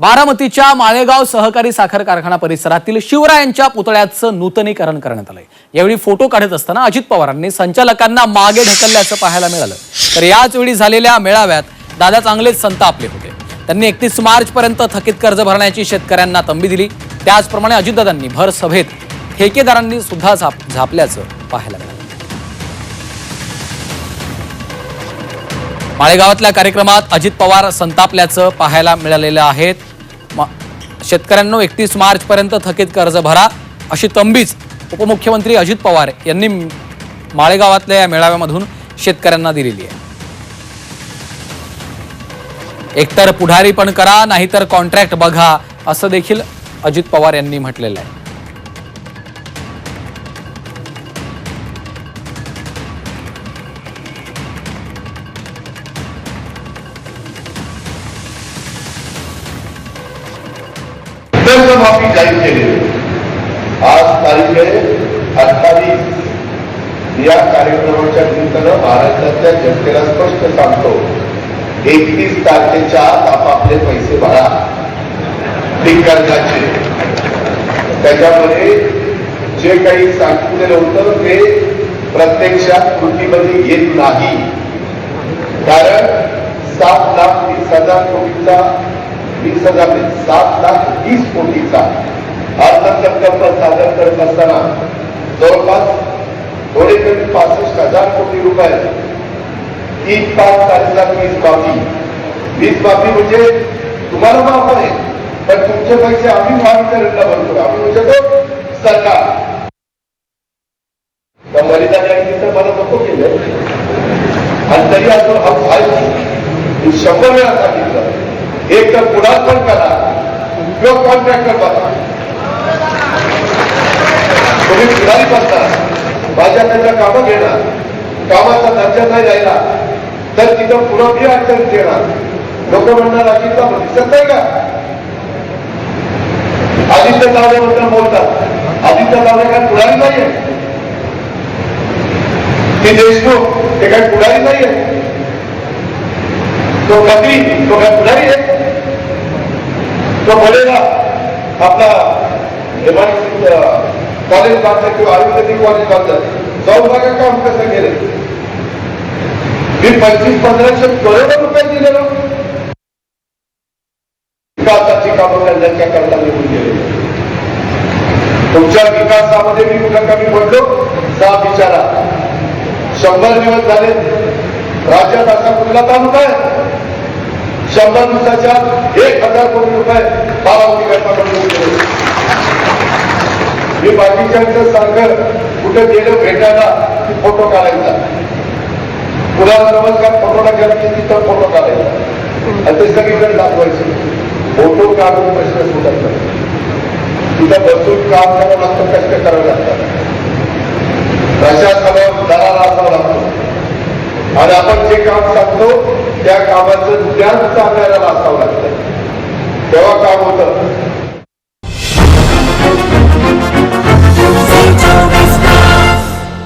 बारामतीच्या माळेगाव सहकारी साखर कारखाना परिसरातील शिवरायांच्या पुतळ्याचं नूतनीकरण करण्यात आलंय. यावेळी फोटो काढत असताना अजित पवारांनी संचालकांना मागे ढकलल्याचं पाहायला मिळालं. तर याच वेळी झालेल्या मेळाव्यात दादा चांगलेच संतापले होते. त्यांनी एकतीस मार्च पर्यंत थकीत कर्ज भरण्याची शेतकऱ्यांना तंबी दिली. त्याचप्रमाणे अजितदादांनी भर सभेत ठेकेदारांनी सुद्धा झाप झापल्याचं पाहायला मिळालं. माळेगावातल्या कार्यक्रमात अजित पवार संतापल्याचं पाहायला मिळालेलं आहेत शेतकऱ्यांनो एकतीस मार्चपर्यंत थकीत कर्ज भरा. अशी तंबीच उपमुख्यमंत्री अजित पवार यांनी माळेगावातल्या या मेळाव्यामधून शेतकऱ्यांना दिलेली आहे. एकतर पुढारी पण करा नाहीतर कॉन्ट्रॅक्ट बघा असं देखील अजित पवार यांनी म्हटलेलं आहे. माफी जाहीर केली. आज तारीख आहे अठ्ठावीस. या कार्यक्रमाच्या निमित्तानं महाराष्ट्रातल्या जनतेला स्पष्ट सांगतो एकतीस तारखेच्या आत आपापले पैसे भरा. कर्जाचे त्याच्यामध्ये जे काही सांगितलेलं होतं ते प्रत्यक्षात कृतीमध्ये येत नाही. कारण सात लाख वीस हजार कोटीचा वीस हज़ार नाही, सात लाख वीस कोटीचा अर्थसंकल्प सादर करत असताना जवळपास थोडे कमी पासष्ट हज़ार कोटी रुपये तीन पाच तारखेला वीज माफ़ी वीज माफ़ी म्हणजे तुम्हाला माफ़ आहे पण तुमचे पैसे आम्ही महावितरणला भरतो आम्ही म्हणजे तो सरकार। मर्यादा बँकेचं मला नको केलं आणि तरी अजून हा फ़ायदा शंभर वेळा सांगितलं एक तर पुढारपण करा किंवा कॉन्ट्रॅक्टर बघा तुम्ही पुढारी बसता माझ्या त्यांच्या कामं घेणार. कामाचा दर्जा नाही राहिला तर तिथं पुरवठी अडचणीत येणार. लोक म्हणणार अजितला दिसत नाही का? आदित्य तावडेबद्दल बोलतात. आदित्य तावडे काय पुढारी नाहीये? ती देशमुख ते काय पुढारी नाहीये? तो कधी? तो काय पुढारी आहे? तो बलेला आपला कॉलेज बांधलं किंवा आयुर्वेदिक कॉलेज बांधलं जाऊ बघा काम कसं गेले मी पंचवीस पंधराशे करोड रुपये दिले ना. विकासाची कामं करण्याच्या करता निघून गेले तुमच्या विकासामध्ये मी कुठं कमी पडलो? सा विचारा शंभर दिवस झाले. राज्यात असा कुठला तालुका आहे? शंभर दिवसाच्या एक हजार कोटी रुपये बारामती गटामध्ये गेले मी बाकीच्यांचं सारखं कुठं गेलो भेटायला की फोटो काढायचा. कुणाला नमस्कार फोटो टाकायला की तिथं फोटो काढायचा. आणि ते सगळीकडे दाखवायचे. फोटो काढून प्रश्न सुटायचा तिथं बसून काम करावं लागतं कष्ट करावं लागतं प्रशासनावर दराला असावं लागतो. आणि आपण जे काम सांगतो त्या कामाचं ज्ञान सांगायला असावं लागतं. तेव्हा काम होतं.